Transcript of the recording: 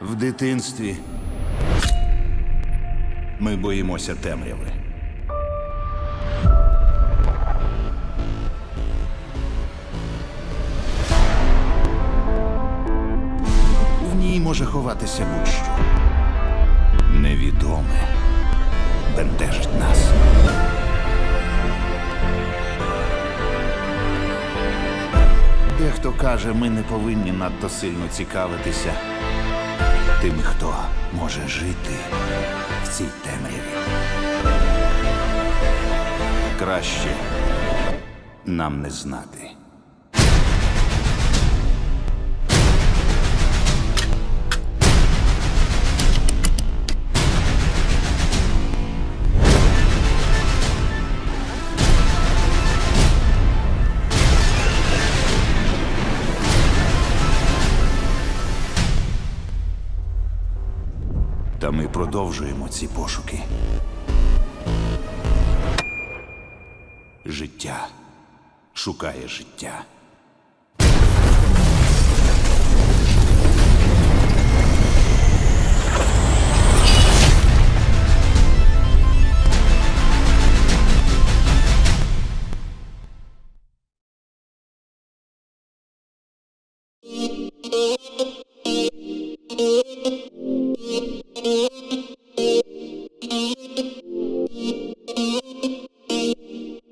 В дитинстві ми боїмося темряви. В ній може ховатися будь-що. Невідоме бентежить нас. Дехто каже, ми не повинні надто сильно цікавитися тими, хто може жити в цій темряві. Краще нам не знати. Та ми продовжуємо ці пошуки. Життя шукає життя.